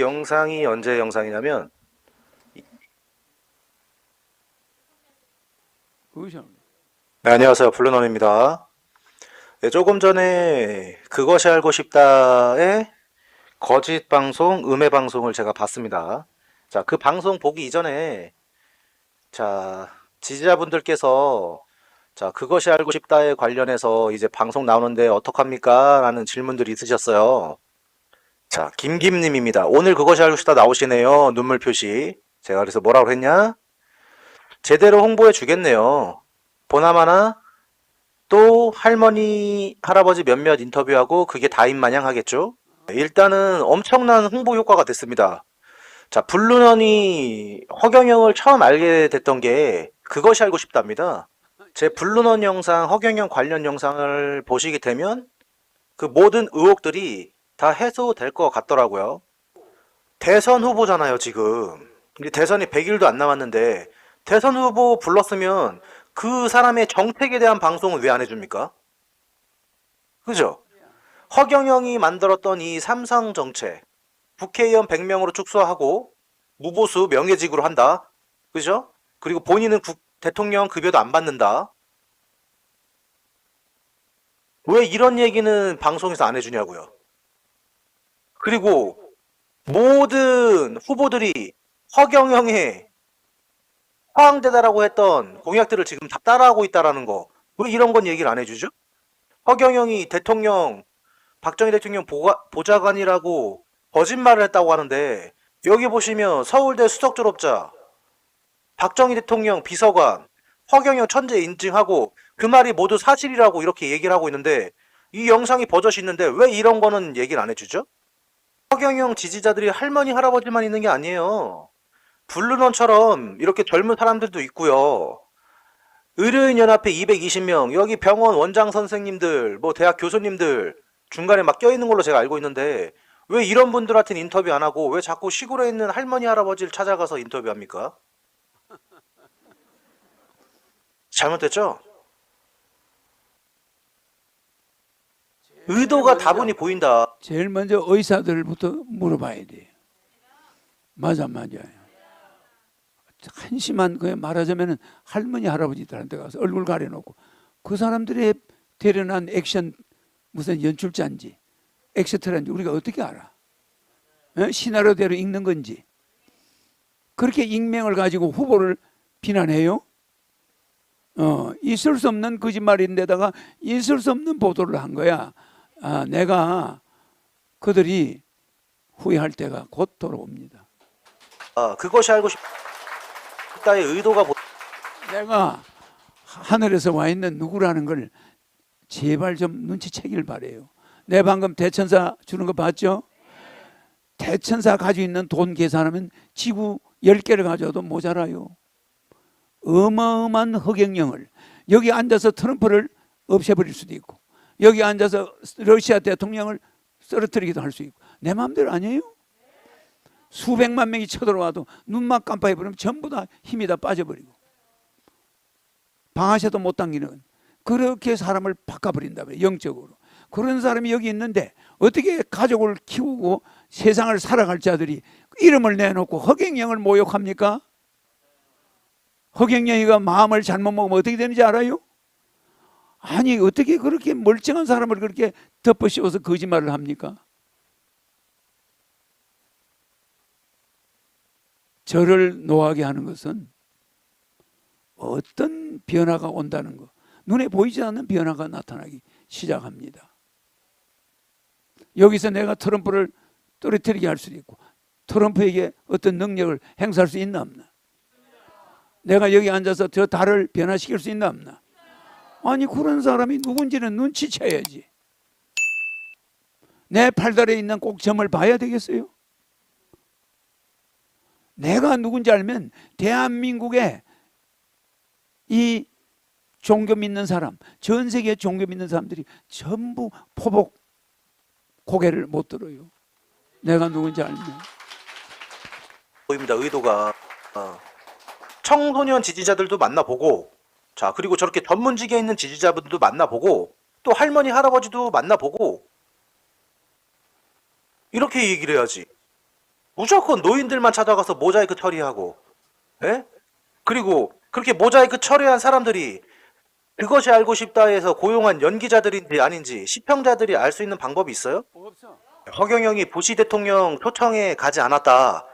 이 영상이 언제 영상이냐면 네, 안녕하세요. 블루넌입니다. 네, 조금 전에 그것이 알고 싶다의 거짓 방송, 음해 방송을 제가 봤습니다. 자, 그 방송 보기 이전에 자, 지지자분들께서 자, 그것이 알고 싶다에 관련해서 이제 방송 나오는데 어떡합니까? 라는 질문들이 있으셨어요. 자, 김김님입니다. 오늘 그것이 알고 싶다 나오시네요. 눈물 표시. 제가 그래서 뭐라고 했냐? 제대로 홍보해 주겠네요. 보나마나 또 할머니, 할아버지 몇몇 인터뷰하고 그게 다인 마냥 하겠죠? 일단은 엄청난 홍보 효과가 됐습니다. 자, 블루넌이 허경영을 처음 알게 됐던 게 그것이 알고 싶답니다. 제 블루넌 영상, 허경영 관련 영상을 보시게 되면 그 모든 의혹들이 다 해소될 것 같더라고요. 대선 후보잖아요, 지금. 근데 대선이 100일도 안 남았는데 대선 후보 불렀으면 그 사람의 정책에 대한 방송은 왜 안 해줍니까? 그죠? 허경영이 만들었던 이 삼성 정책, 국회의원 100명으로 축소하고 무보수 명예직으로 한다. 그죠? 그리고 본인은 국- 대통령 급여도 안 받는다. 왜 이런 얘기는 방송에서 안 해주냐고요. 그리고 모든 후보들이 허경영의 화황대다라고 했던 공약들을 지금 다 따라하고 있다라는 거. 왜 이런 건 얘기를 안 해주죠? 허경영이 대통령, 박정희 대통령 보가, 보좌관이라고 거짓말을 했다고 하는데, 여기 보시면 서울대 수석 졸업자, 박정희 대통령 비서관, 허경영 천재 인증하고 그 말이 모두 사실이라고 이렇게 얘기를 하고 있는데, 이 영상이 버젓이 있는데 왜 이런 거는 얘기를 안 해주죠? 허경영 지지자들이 할머니, 할아버지만 있는 게 아니에요. 블루넌처럼 이렇게 젊은 사람들도 있고요. 의료인연합회 220명, 여기 병원 원장 선생님들, 뭐 대학 교수님들 중간에 막 껴있는 걸로 제가 알고 있는데 왜 이런 분들한테는 인터뷰 안 하고 왜 자꾸 시골에 있는 할머니, 할아버지를 찾아가서 인터뷰합니까? 잘못됐죠? 의도가 다분히 보인다. 제일 먼저 의사들부터 물어봐야 돼요. 맞아 맞아요. 한심한 그 말하자면은 할머니 할아버지들한테 가서 얼굴 가려놓고 그 사람들의 대련한 액션 무슨 연출자인지 엑스트라인지 우리가 어떻게 알아? 어? 시나리오대로 읽는 건지 그렇게 익명을 가지고 후보를 비난해요? 어, 있을 수 없는 거짓말인데다가 있을 수 없는 보도를 한 거야. 아, 내가 그들이 후회할 때가 곧 돌아옵니다. 아, 그것이 알고 싶다의 의도가 보... 내가 하늘에서 와 있는 누구라는 걸 제발 좀 눈치채길 바래요. 내 방금 대천사 주는 거 봤죠? 대천사 가지고 있는 돈 계산하면 지구 10개를 가져도 모자라요. 어마어마한 허경영을 여기 앉아서 트럼프를 없애버릴 수도 있고 여기 앉아서 러시아 대통령을 쓰러뜨리기도 할 수 있고 내 마음대로 아니에요? 수백만 명이 쳐들어와도 눈만 깜빡해 버리면 전부 다 힘이 다 빠져버리고 방아쇠도 못 당기는 그렇게 사람을 바꿔버린다 면 영적으로 그런 사람이 여기 있는데 어떻게 가족을 키우고 세상을 살아갈 자들이 이름을 내놓고 허경영을 모욕합니까? 허경영이가 마음을 잘못 먹으면 어떻게 되는지 알아요? 아니 어떻게 그렇게 멀쩡한 사람을 그렇게 덮어씌워서 거짓말을 합니까? 저를 노하게 하는 것은 어떤 변화가 온다는 것, 눈에 보이지 않는 변화가 나타나기 시작합니다. 여기서 내가 트럼프를 떨어뜨리게 할 수도 있고, 트럼프에게 어떤 능력을 행사할 수 있나 없나? 내가 여기 앉아서 저 달을 변화시킬 수 있나 없나? 아니 그런 사람이 누군지는 눈치채야지. 내 팔다리에 있는 꼭 점을 봐야 되겠어요? 내가 누군지 알면 대한민국에 이 종교 믿는 사람, 전 세계 종교 믿는 사람들이 전부 포복 고개를 못 들어요. 내가 누군지 알면. 보입니다. 의도가 어. 청소년 지지자들도 만나보고 자 그리고 저렇게 전문직에 있는 지지자분들도 만나보고 또 할머니 할아버지도 만나보고 이렇게 얘기를 해야지 무조건 노인들만 찾아가서 모자이크 처리하고, 예? 그리고 그렇게 모자이크 처리한 사람들이 그것이 알고 싶다 해서 고용한 연기자들인지 아닌지 시평자들이 알 수 있는 방법이 있어요? 없어. 허경영이 부시 대통령 초청에 가지 않았다.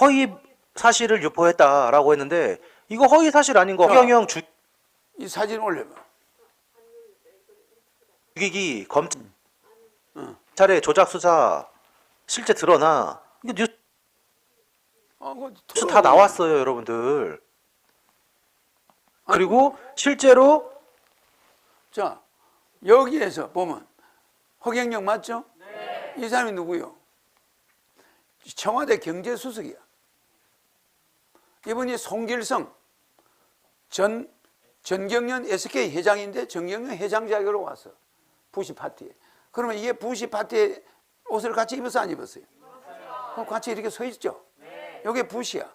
허위 사실을 유포했다라고 했는데 이거 허위 사실 아닌 거 자. 허경영 주- 이 사진 올려봐. 죽이기 검찰의 조작 수사 실제 드러나 이거 뉴스 어, 그거 뉴스 다 나왔어요, 여러분들. 그리고 실제로 자 여기에서 보면 허경영 맞죠? 이 사람이 누구요? 청와대 경제수석이야. 이분이 송길성 전 전경련 SK 회장인데 전경련 회장 자격으로 왔어. 부시 파티에. 그러면 이게 부시 파티에 옷을 같이 입었어 안 입었어요? 그럼 같이 이렇게 서 있죠. 여기 부시야.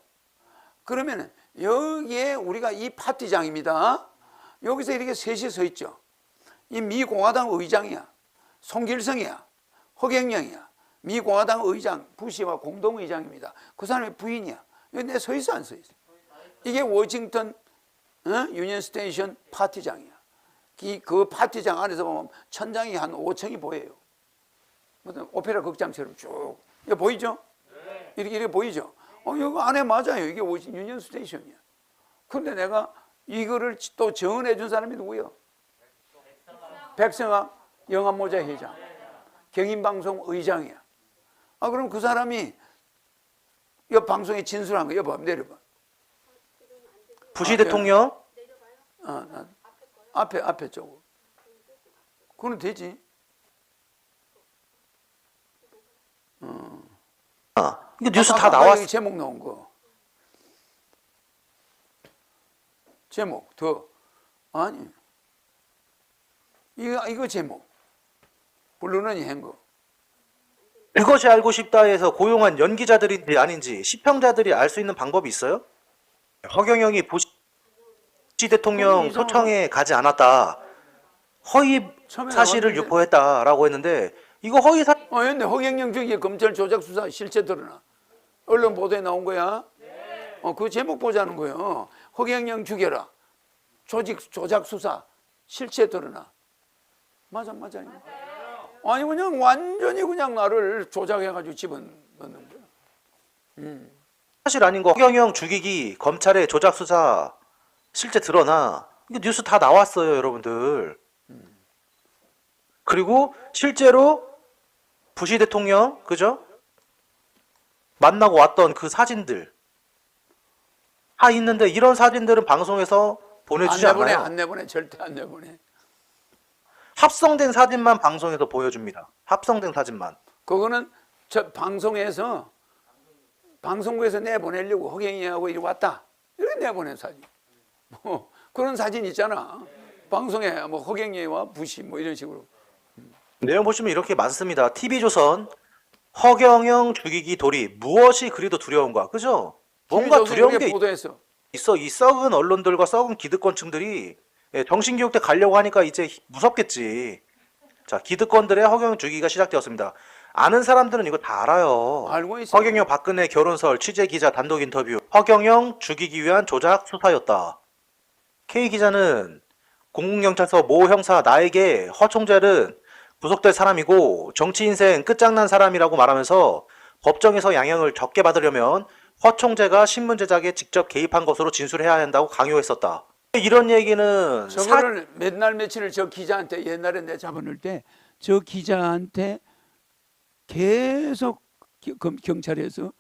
그러면 여기에 우리가 이 파티장입니다. 여기서 이렇게 셋이 서 있죠. 이 미공화당 의장이야. 송길성이야. 허경영이야. 미공화당 의장, 부시와 공동의장입니다. 그 사람의 부인이야. 여기 내서 있어 안 서 있어? 이게 워싱턴 어? 유니언 스테이션 파티장이야. 이, 그 파티장 안에서 보면 천장이 한 5층이 보여요. 무슨 오페라 극장처럼 쭉. 이거 보이죠? 이렇게, 이렇게 보이죠? 어, 이거 안에 맞아요. 이게 유니언 스테이션이야. 근데 내가 이거를 또 정언해 준 사람이 누구요? 백성학 영암모자 회장. 경인방송 의장이야. 아, 그럼 그 사람이 이 방송에 진술한 거, 여봐, 내려봐. 부시 아, 대통령 아, 나- 앞에, 앞에 쪽으로. 그건 되지. 아, 이거 뉴스 아까- 다 나왔어. 제목 나온 거. 제목 더 아니 이거 이거 제목 블루런이 한 거. 그것이 알고 싶다 해서 고용한 연기자들인지 아닌지 시평자들이 알 수 있는 방법이 있어요? 허경영이 부시 대통령. 초청에 가지 않았다. 허위 처음에 사실을 나왔는데. 유포했다라고 했는데 이거 허위 사 어, 근데 허경영 중에 검찰 조작 수사 실체 드러나. 언론 보도에 나온 거야. 어, 그 제목 보자는 거예요. 허경영 죽여라. 조직 조작 수사 실체 드러나. 맞아, 맞아. 아니 그냥 완전히 그냥 나를 조작해가지고 집어넣는 거야. 사실 아닌 거 허경영 죽이기 검찰의 조작 수사 실제 드러나 이거 뉴스 다 나왔어요, 여러분들. 그리고 실제로 부시 대통령 그죠? 만나고 왔던 그 사진들 다 있는데 이런 사진들은 방송에서 안 보내주지 내보내, 않아요. 안 내보내, 절대 안 내보내. 합성된 사진만 방송에서 보여줍니다. 합성된 사진만. 그거는 저 방송에서 방송국에서 내보내려고 허경영하고 이리 왔다. 이렇게 내보낸 사진. 뭐 그런 사진 있잖아. 방송에 뭐 허경영과 부시 뭐 이런 식으로. 내용 보시면 이렇게 많습니다. TV조선 허경영 죽이기 돌이 무엇이 그리도 두려운가, 그죠? 뭔가 두려운 게 보도했어. 있어. 이 썩은 언론들과 썩은 기득권층들이 예, 정신교육대 가려고 하니까 이제 무섭겠지. 자, 기득권들의 허경영 죽이기가 시작되었습니다. 아는 사람들은 이거 다 알아요. 알고 있어. 허경영 박근혜 결혼설 취재 기자 단독 인터뷰. 허경영 죽이기 위한 조작 수사였다. K 기자는 공공경찰서 모 형사 나에게 허 총재는 구속될 사람이고 정치 인생 끝장난 사람이라고 말하면서 법정에서 양형을 적게 받으려면 허 총재가 신문 제작에 직접 개입한 것으로 진술해야 한다고 강요했었다. 이런 얘기는 사... 저거를 몇날 며칠을 저 기자한테 옛날에 내 잡아놓을 때 저 기자한테 계속 경찰에서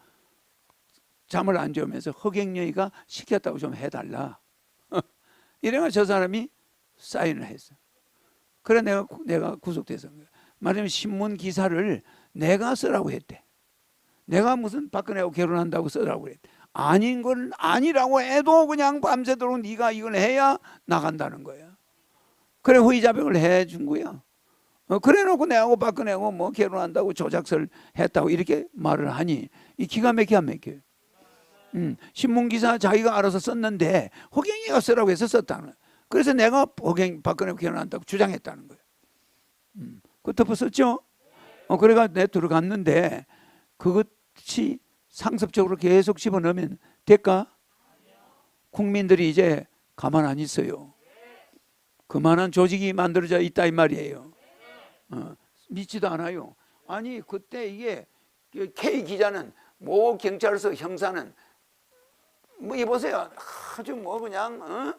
잠을 안 재우면서 허경영이가 시켰다고 좀 해달라. 이래가 저 사람이 사인을 했어. 그래 내가 구- 내가 구속돼서. 말하자면 신문 기사를 내가 쓰라고 했대. 내가 무슨 박근혜하고 결혼한다고 쓰라고 그랬대. 아닌 걸 아니라고 해도 그냥 밤새도록 네가 이걸 해야 나간다는 거야. 그래 자백을 해 준 거야. 어, 그래 놓고 내하고 박근혜하고 뭐 결혼한다고 조작설 했다고 이렇게 말을 하니 이 기가 막히게 안 막혀요. 음, 신문 기사 자기가 알아서 썼는데 허경이가 쓰라고 해서 썼다는. 그래서 내가 허경 박근혜 결혼한다고 주장했다는 거예요. 음, 그 덮었었죠. 어, 그래가 내 들어갔는데 그것 똑같이 상습적으로 계속 집어넣으면 될까? 국민들이 이제 가만 안 있어요. 그만한 조직이 만들어져 있다 이 말이에요. 어, 믿지도 않아요. 아니 그때 이게 그 K 기자는 모 경찰서 형사는 뭐 이보세요. 아주 뭐 그냥 어?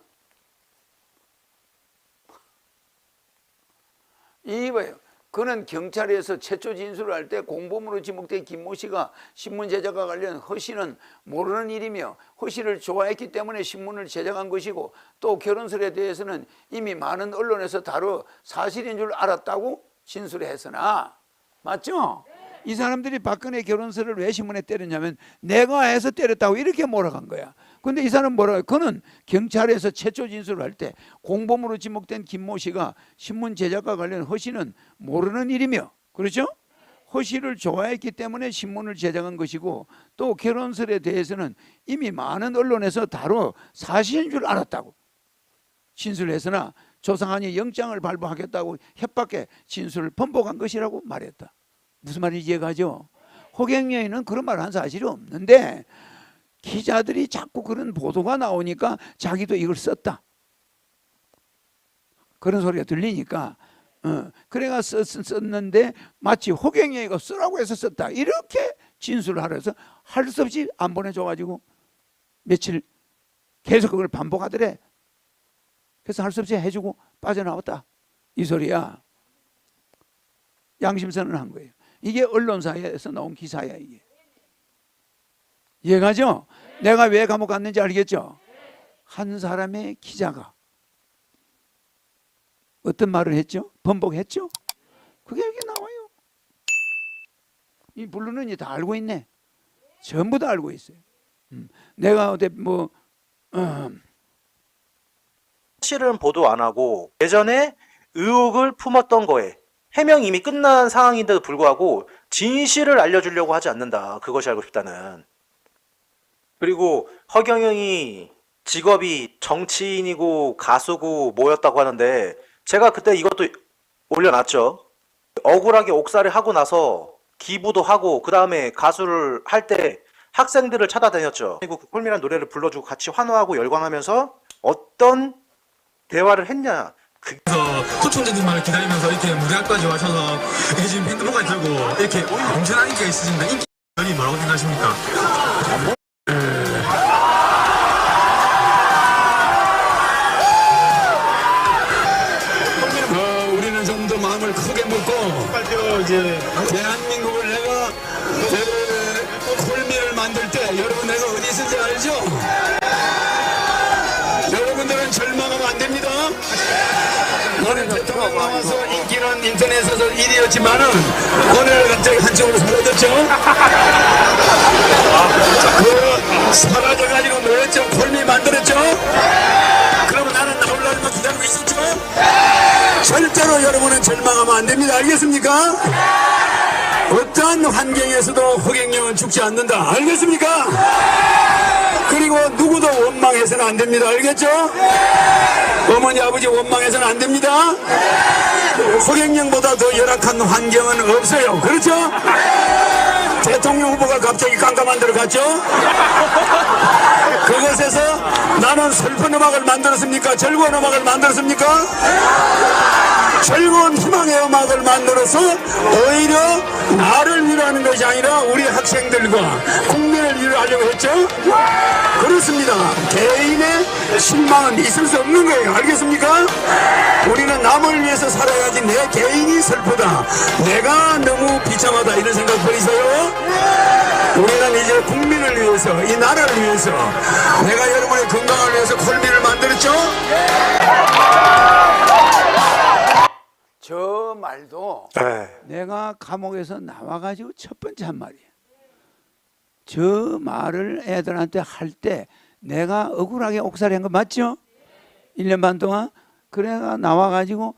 이봐요. 그는 경찰에서 최초 진술을 할 때 공범으로 지목된 김모 씨가 신문 제작과 관련 허 씨는 모르는 일이며 허 씨를 좋아했기 때문에 신문을 제작한 것이고 또 결혼설에 대해서는 이미 많은 언론에서 다루 사실인 줄 알았다고 진술했으나 맞죠? 이 사람들이 박근혜 결혼설을 왜 신문에 때렸냐면 내가 해서 때렸다고 이렇게 몰아간 거야. 근데 이 사람 뭐라 그는 경찰에서 최초 진술을 할 때 공범으로 지목된 김모 씨가 신문 제작과 관련 허씨는 모르는 일이며 그렇죠? 허씨를 좋아했기 때문에 신문을 제작한 것이고 또 결혼설에 대해서는 이미 많은 언론에서 다루 사실인 줄 알았다고 진술했으나 조상한이 영장을 발부하겠다고 협박해 진술을 번복한 것이라고 말했다. 무슨 말인지 이해가죠? 호갱여인은 그런 말 한 사실이 없는데 기자들이 자꾸 그런 보도가 나오니까 자기도 이걸 썼다. 그런 소리가 들리니까 어, 그래가 썼, 썼는데 마치 호갱여인가 쓰라고 해서 썼다. 이렇게 진술을 하려서 할 수 없이 안 보내줘가지고 며칠 계속 그걸 반복하더래. 그래서 할 수 없이 해주고 빠져나왔다. 이 소리야. 양심선언 한 거예요. 이게 언론사에서 나온 기사야 이게. 이해가죠? 내가 왜 감옥 갔는지 알겠죠? 한 사람의 기자가 어떤 말을 했죠? 번복했죠? 그게 여기 나와요. 이 블루는이 다 알고 있네. 전부 다 알고 있어요. 음. 내가 어디 뭐 어, 사실은 보도 안 하고 예전에 의혹을 품었던 거에 해명이 이미 끝난 상황인데도 불구하고 진실을 알려주려고 하지 않는다. 그것이 알고 싶다는. 그리고 허경영이 직업이 정치인이고 가수고 뭐였다고 하는데 제가 그때 이것도 올려놨죠. 억울하게 옥살이 하고 나서 기부도 하고 그 다음에 가수를 할 때 학생들을 찾아다녔죠. 그리고 그 콜미란 노래를 불러주고 같이 환호하고 열광하면서 어떤 대화를 했냐. 그 그래서 초청자들만을 기다리면서 이렇게 무대까지 와셔서 이게 지금 팬들로가 들고 이렇게 엄청난 인기가 있으신데 인기 여기 뭐라고 생각하십니까? 나와서 인기는 인터넷에서 1위였지만은 오늘 갑자기 한쪽으로 사라졌죠? 그 사라져가지고 뭐였죠? 콜미 만들었죠? 그러면 나는 나올 날만 기다리고 있었죠? 절대로 여러분은 절망하면 안 됩니다. 알겠습니까? 어떠한 환경에서도 허경영은 죽지 않는다. 알겠습니까? 그리고 누구도 원망해서는 안 됩니다. 알겠죠? 어머니 아버지 원망해서는 안 됩니다. 허경영보다 더 열악한 환경은 없어요. 그렇죠? 대통령 후보가 갑자기 깜깜한 데로 갔죠? 그곳에서 나는 슬픈 음악을 만들었습니까? 즐거운 음악을 만들었습니까? 즐거운 희망의 음악을 만들어서 오히려 나를 위로하는 것이 아니라 우리 학생들과 국민을 위로 하려고 했죠? 그렇습니다. 개인의 실망은 있을 수 없는 거예요. 알겠습니까? 우리는 남을 위해서 살아야지 내 개인이 슬프다. 내가 너무 비참하다. 이런 생각 버리세요. 우리는 이제 국민을 위해서, 이 나라를 위해서, 내가 여러분의 건강을 위해서 콜비를 만들었죠? 저 말도 에 내가 감옥에서 나와가지고 첫 번째 한 말이에요. 저 말을 애들한테 할 때 내가 억울하게 옥살이 한 거 맞죠? 1년 반 동안 그래가 나와 가지고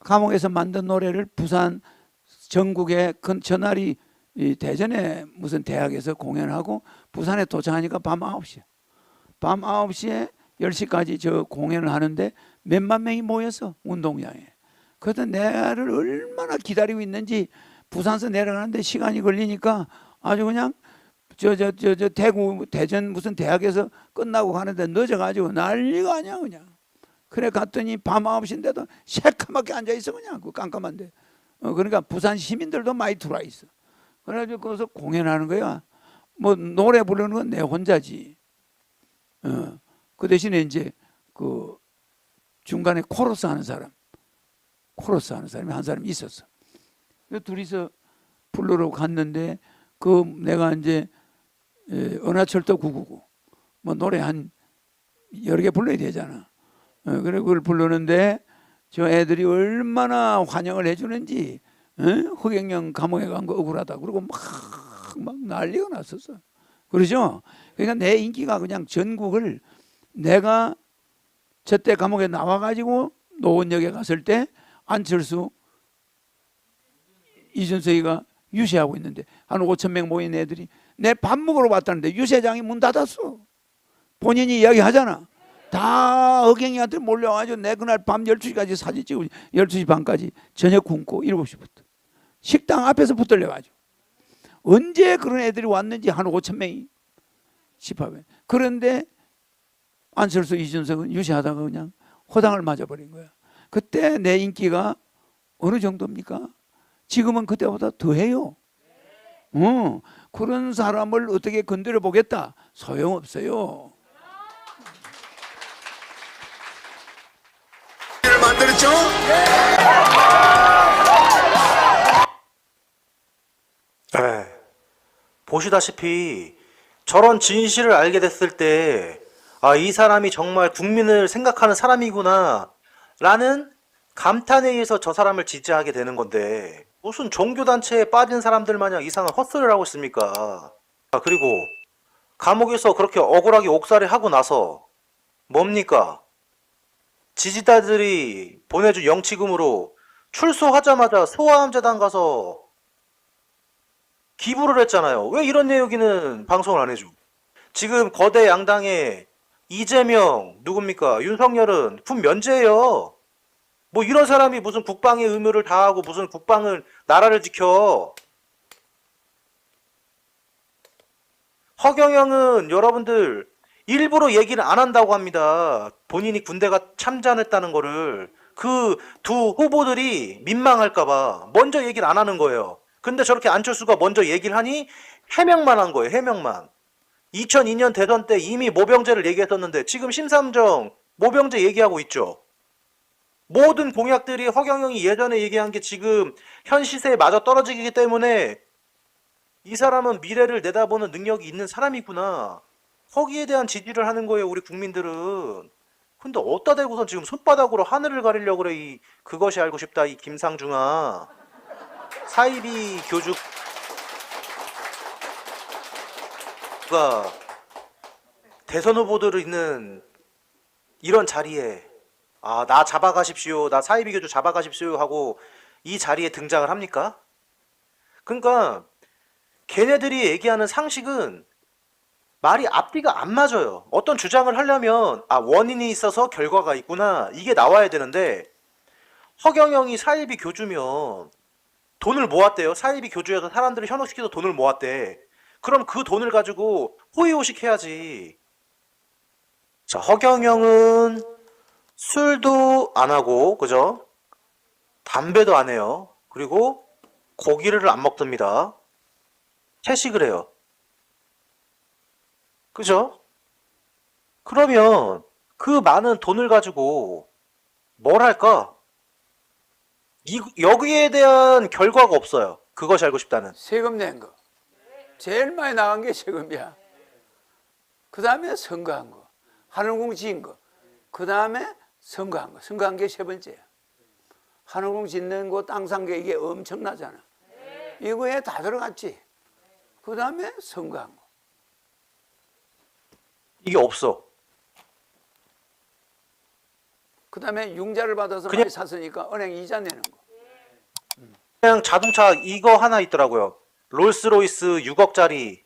감옥에서 만든 노래를 부산 전국에 그 전날이 이 대전에 무슨 대학에서 공연하고 부산에 도착하니까 밤 9시야. 밤 9시에 10시까지 저 공연을 하는데 몇만 명이 모였어 운동장에. 그래서 내를 얼마나 기다리고 있는지 부산서 내려가는데 시간이 걸리니까 아주 그냥 저 저 저 저 대구 대전 무슨 대학에서 끝나고 가는데 늦어가지고 난리가 아니야 그냥. 그래 갔더니 밤 9시인데도 새카맣게 앉아 있어 그냥 그 깜깜한데. 어, 그러니까 부산 시민들도 많이 들어와 있어. 그래가지고 거기서 공연하는 거야. 뭐 노래 부르는 건 내 혼자지. 어, 그 대신에 이제 그 중간에 코러스 하는 사람, 코러스 하는 사람이 한 사람이 있었어. 그 둘이서 부르러 갔는데 그 내가 이제 에, 은하철도 999 뭐 노래 한 여러 개 불러야 되잖아. 어, 그래 그걸 부르는데 저 애들이 얼마나 환영을 해주는지 어? 허경영 감옥에 간 거 억울하다 그러고 막, 막 난리가 났었어. 그러죠? 그러니까 내 인기가 그냥 전국을 내가 저때 감옥에 나와가지고 노원역에 갔을 때 안철수 이준석이가 유세하고 있는데 한 5천 명 모인 애들이 내 밥 먹으러 왔다는데 유세장이 문 닫았어. 본인이 이야기하잖아. 다 허경이한테 몰려가지고 내 그날 밤 12시까지 사진 찍고 12시 반까지 저녁 굶고 7시부터 식당 앞에서 붙들려가지고 언제 그런 애들이 왔는지 한 5천 명이 집합에 그런데 안철수 이준석은 유세하다가 그냥 호당을 맞아버린 거야. 그때 내 인기가 어느 정도입니까? 지금은 그때보다 더해요. 어, 그런 사람을 어떻게 건드려 보겠다? 소용없어요. 를 만들었죠? 네. 보시다시피 저런 진실을 알게 됐을 때, 아, 이 사람이 정말 국민을 생각하는 사람이구나, 라는 감탄에 의해서 저 사람을 지지하게 되는 건데, 무슨 종교단체에 빠진 사람들 마냥 이상한 헛소리를 하고 있습니까? 아, 그리고, 감옥에서 그렇게 억울하게 옥살이 하고 나서, 뭡니까? 지지자들이 보내준 영치금으로 출소하자마자 소아암재단 가서 기부를 했잖아요. 왜 이런 내용이는 방송을 안 해줘? 지금 거대 양당의 이재명 누굽니까? 윤석열은 군 면제예요. 뭐 이런 사람이 무슨 국방의 의무를 다하고 무슨 국방을 나라를 지켜? 허경영은 여러분들 일부러 얘기를 안 한다고 합니다. 본인이 군대가 참전했다는 거를 그 두 후보들이 민망할까봐 먼저 얘기를 안 하는 거예요. 근데 저렇게 안철수가 먼저 얘기를 하니 해명만 한 거예요. 해명만. 2002년 대선 때 이미 모병제를 얘기했었는데 지금 심삼정 모병제 얘기하고 있죠. 모든 공약들이 허경영이 예전에 얘기한 게 지금 현 시세에 맞아 떨어지기 때문에 이 사람은 미래를 내다보는 능력이 있는 사람이구나. 거기에 대한 지지를 하는 거예요, 우리 국민들은. 근데 어디다 대고선 지금 손바닥으로 하늘을 가리려고 그래, 이, 그것이 알고 싶다, 이 김상중아. 사이비 교주가 대선 후보들을 있는 이런 자리에 아, 나 잡아가십시오. 나 사이비 교주 잡아가십시오. 하고 이 자리에 등장을 합니까? 그러니까 걔네들이 얘기하는 상식은 말이 앞뒤가 안 맞아요. 어떤 주장을 하려면 아, 원인이 있어서 결과가 있구나. 이게 나와야 되는데 허경영이 사이비 교주면 돈을 모았대요. 사이비 교주에서 사람들을 현혹시켜서 돈을 모았대. 그럼 그 돈을 가지고 호의호식 해야지. 자, 허경영은 술도 안 하고, 그죠? 담배도 안 해요. 그리고 고기를 안 먹습니다. 채식을 해요. 그죠? 그러면 그 많은 돈을 가지고 뭘 할까? 이, 여기에 대한 결과가 없어요. 그것이 알고 싶다는. 세금 낸 거. 제일 많이 나간 게 세금이야. 그 다음에 선거한 거. 하늘궁 지은 거. 그 다음에 선거한 거. 선거한 게 세 번째야. 하늘궁 짓는 거, 땅 산 게 이게 엄청나잖아. 이거에 다 들어갔지. 그 다음에 선거한 거. 이게 없어. 그 다음에 융자를 받아서 그냥- 많이 샀으니까 은행 이자 내는 거. 그냥 자동차 이거 하나 있더라고요. 롤스로이스 6억짜리